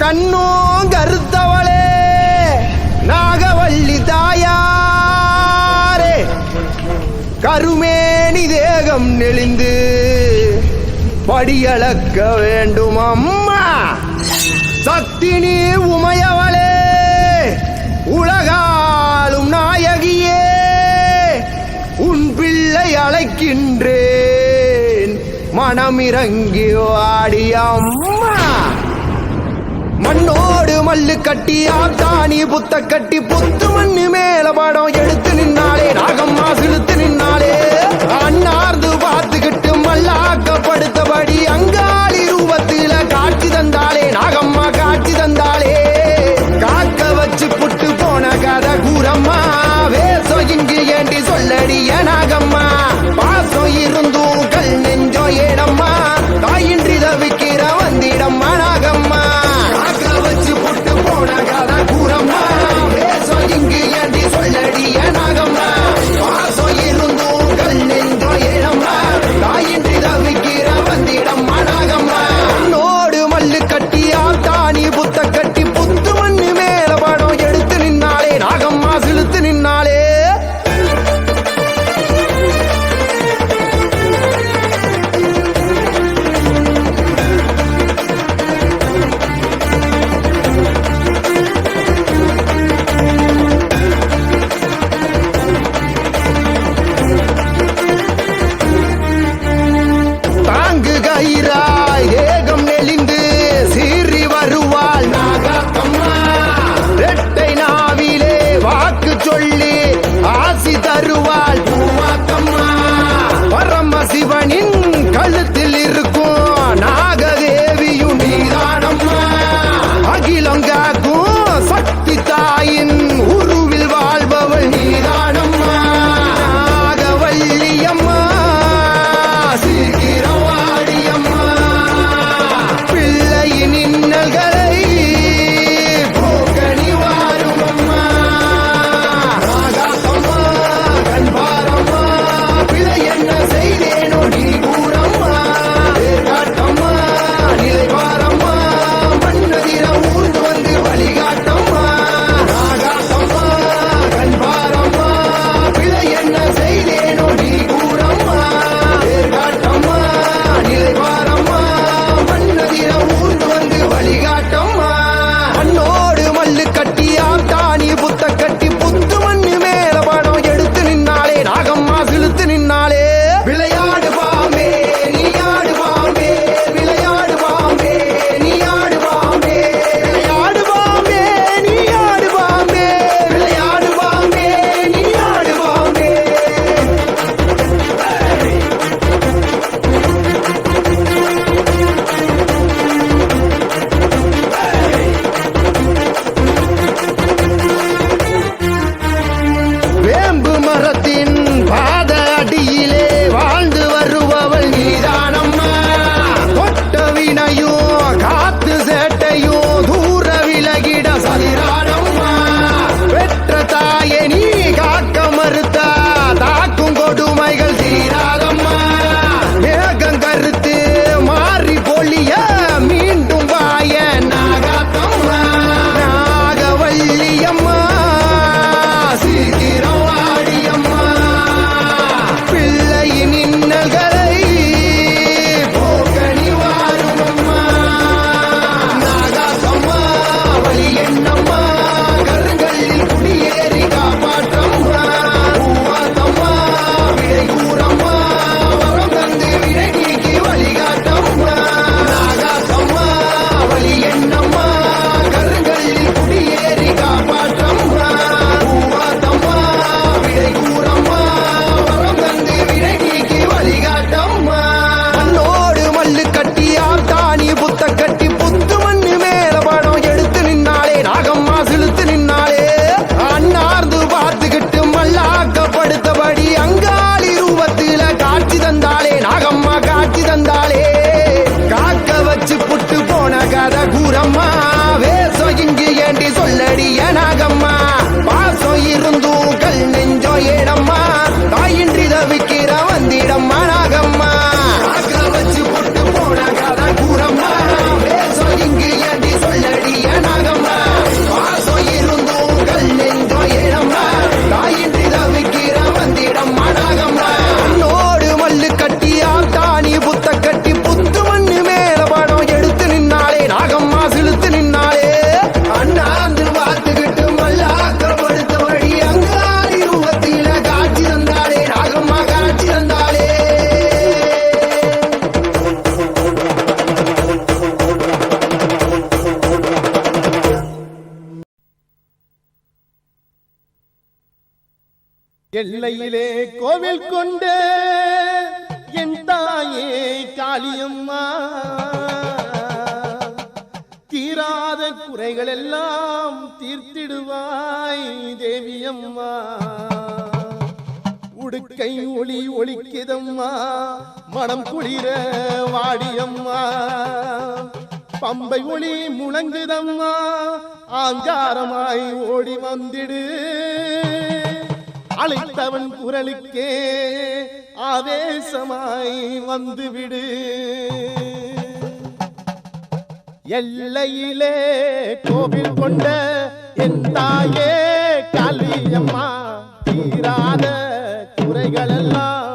கண்ணோ கருத்தவளே நாகவல்லி தாயாரே கருமேனி தேகம் நெளிந்து படியளக்க வேண்டும் அம்மா சக்தினி உமையவளே உலகாலும் நாயகியே உன் பிள்ளை அழைக்கின்றேன். மனமிறங்கி ஆடியம்மா மண்ணோடு மல்லு கட்டி ஆட்டாணி புத்த கட்டி புத்து மண்ணு மேல படம் எடுத்து நின்னா లేడమ్మా எல்லையிலே கோவில் கொண்டு என் தாயே காளியம்மா. தீராத குறைகள் எல்லாம் தீர்த்திடுவாய் தேவியம்மா. உடுக்கை ஒளி ஒளிக்குதம்மா மனம் குளிர வாடியம்மா. பம்பை ஒளி முழங்குதம்மா ஆங்காரமாய் ஓடி வந்திடு. அழைத்தவன் குரலுக்கே ஆவேசமாய் வந்துவிடு. எல்லையிலே கோவில் கொண்ட என் தாயே காளியம்மா தீராத குறைகளெல்லாம்